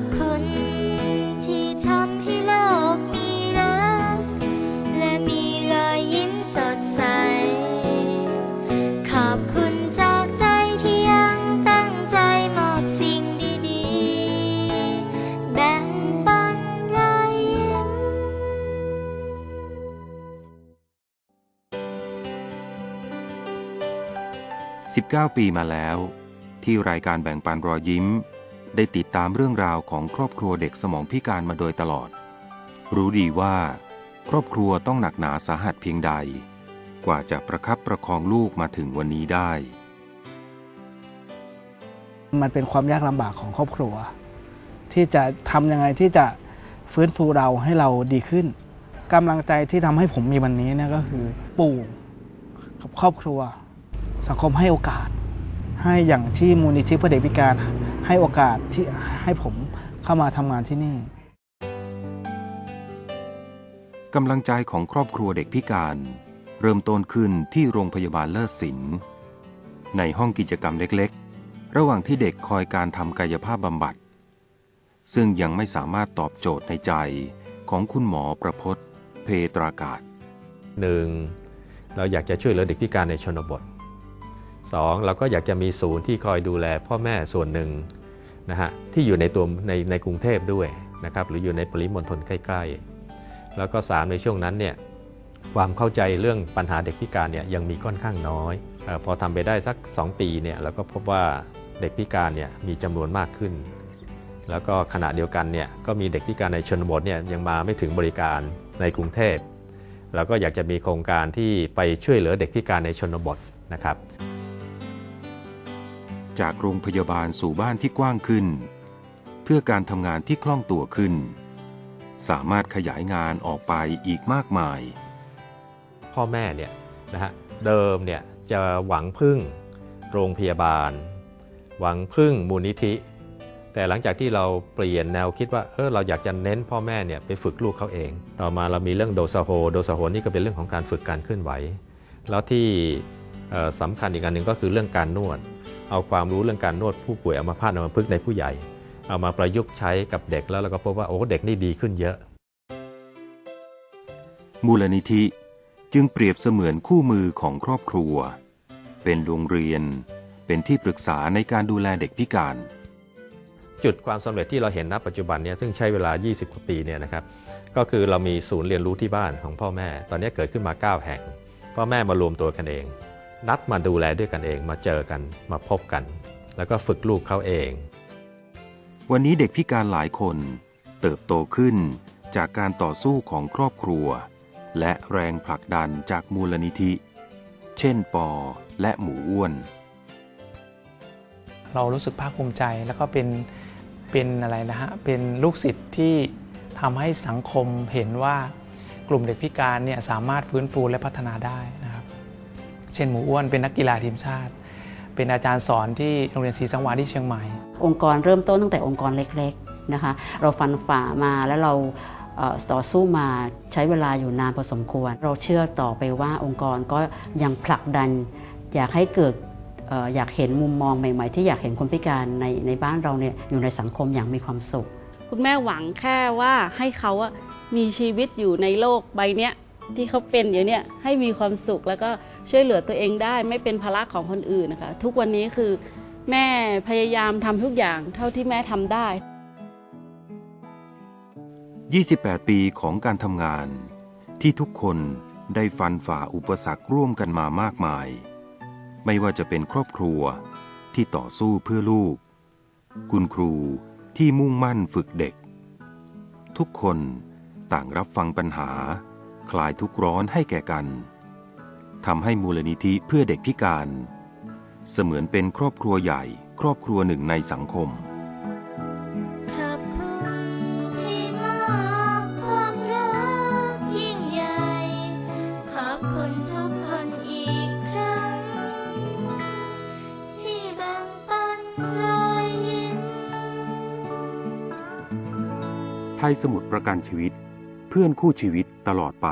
อบคุณที่ทำให้โลกมีรัก และมีรอยยิ้มสดใส ขอบคุณจากใจที่ยังตั้งใจมอบสิ่งดีๆ แบ่งปันรอยยิ้ม 19 ปีมาแล้ว ที่รายการแบ่งปันรอยยิ้ม ได้ติดตามเรื่องราวของครอบครัวเด็กสมองพิการมาโดยตลอด รู้ดีว่า ครอบครัวต้องหนักหนาสาหัสเพียงใด กว่าจะประคับประคองลูกมาถึงวันนี้ได้ มันเป็นความยากลำบากของครอบครัว ที่จะทำยังไงที่จะฟื้นฟูเราให้เราดีขึ้นกำลังใจที่ทำให้ผมมีวันนี้นี่ยก็คือ ปู่กับครอบครัว สังคมให้โอกาส ให้อย่างที่มูลนิธิเพื่อเด็กพิการ ให้โอกาสที่ให้ผมเข้ามาทำงานที่นี่กำลังใจของครอบครัวเด็กพิการ เริ่มต้นขึ้นที่โรงพยาบาลเลิศศิลป์ในห้องกิจกรรมเล็กๆ ระหว่างที่เด็กคอยการทำกายภาพบำบัด ซึ่งยังไม่สามารถตอบโจทย์ในใจของคุณหมอประพจน์เพตรากาศหนึ่งเราอยากจะช่วยเหลือเด็กพิการในชนบทสองเราก็อยากจะมีศูนย์ที่คอยดูแลพ่อแม่ส่วนหนึ่ง นะฮะที่อยู่ในตัวในในกรุงเทพด้วยนะครับหรืออยู่ในปริมณฑลใกล้ ๆ แล้วก็สามในช่วงนั้นเนี่ยความเข้าใจเรื่องปัญหาเด็กพิการเนี่ยยังมีค่อนข้างน้อยออพอทำไปได้สัก 2 ปีเนี่ยเราก็พบว่าเด็กพิการเนี่ยมีจำนวนมากขึ้น แล้วก็ขณะเดียวกันเนี่ยก็มีเด็กพิการในชนบทเนี่ยยังมาไม่ถึงบริการในกรุงเทพเราก็อยากจะมีโครงการที่ไปช่วยเหลือเด็กพิการในชนบทนะครับ จากโรงพยาบาลสู่บ้านที่กว้างขึ้น เพื่อการทำงานที่คล่องตัวขึ้น สามารถขยายงานออกไปอีกมากมาย พ่อแม่เนี่ยนะฮะเดิมเนี่ยจะหวังพึ่งโรงพยาบาล หวังพึ่งมูลนิธิ แต่หลังจากที่เราเปลี่ยนแนวคิดว่าเออเราอยากจะเน้นพ่อแม่เนี่ยไปฝึกลูกเขาเอง ต่อมาเรามีเรื่องโดซาโฮโดซาโฮนี่ก็เป็นเรื่องของการฝึกการเคลื่อนไหว แล้วที่สำคัญอีกอันหนึ่งก็คือเรื่องการนวด เอาความรู้เรื่องการนวดผู้ป่วยอัมพาตอัมพฤกษ์ในผู้ใหญ่ เอามาประยุกต์ใช้กับเด็กแล้วเราก็พบว่าโอ้เด็กนี่ดีขึ้นเยอะ มูลนิธิจึงเปรียบเสมือนคู่มือของครอบครัว เป็นโรงเรียน เป็นที่ปรึกษาในการดูแลเด็กพิการ จุดความสำเร็จที่เราเห็นณปัจจุบันเนี่ยซึ่งใช้เวลา 20 กว่าปีเนี่ยนะครับก็คือเรามีศูนย์เรียนรู้ที่บ้านของพ่อแม่ ตอนนี้เกิดขึ้นมา 9 แห่ง พ่อแม่มารวมตัวกันเอง นัดมาดูแลด้วยกันเองมาเจอกันมาพบกัน แล้วก็ฝึกลูกเขาเอง วันนี้เด็กพิการหลายคน เติบโตขึ้นจากการต่อสู้ของครอบครัว และแรงผลักดันจากมูลนิธิ เช่นปอและหมูอ้วน เรารู้สึกภาคภูมิใจแล้วก็เป็นเป็นอะไรนะฮะเป็นลูกศิษย์ที่ทำให้สังคมเห็นว่ากลุ่มเด็กพิการเนี่ยสามารถฟื้นฟูและพัฒนาได้นะครับเช่นหมูอ้วนเป็นนักกีฬาทีมชาติ เป็นอาจารย์สอนที่โรงเรียนศรีสังวาลที่เชียงใหม่ องค์กรเริ่มต้นตั้งแต่องค์กรเล็กๆนะคะ เราฟันฝ่ามาแล้วเราเอ่อต่อสู้มาใช้เวลาอยู่นานพอสมควร เราเชื่อต่อไปว่าองค์กรก็ยังผลักดัน อยากให้เกิดเอ่ออยากเห็นมุมมองใหม่ ๆ ที่อยากเห็นคนพิการในในบ้านเราเนี่ยอยู่ในสังคมอย่างมีความสุข คุณแม่หวังแค่ว่าให้เขาอะมีชีวิตอยู่ในโลกใบเนี้ย ที่เขาเป็นอยู่เนี่ยให้มีความสุขแล้วก็ช่วยเหลือตัวเองได้ ไม่เป็นภาระของคนอื่นนะคะ ทุกวันนี้คือแม่พยายามทำทุกอย่างเท่าที่แม่ทำได้ 28 ปีของการทำงาน ที่ทุกคนได้ฟันฝ่าอุปสรรคร่วมกันมามากมาย ไม่ว่าจะเป็นครอบครัวที่ต่อสู้เพื่อลูก คุณครูที่มุ่งมั่นฝึกเด็ก ทุกคนต่างรับฟังปัญหา คลายทุกข์ร้อนให้แก่กันทำให้มูลนิธิเพื่อเด็กพิการ เสมือนเป็นครอบครัวใหญ่ ครอบครัวหนึ่งในสังคมขอบคุณที่มอบความรักยิ่งใหญ่ขอบคุณทุกคนอีกครั้งที่แบ่งปันรอยยิ้มไทยสมุทรประกันชีวิต เพื่อนคู่ชีวิตตลอดไป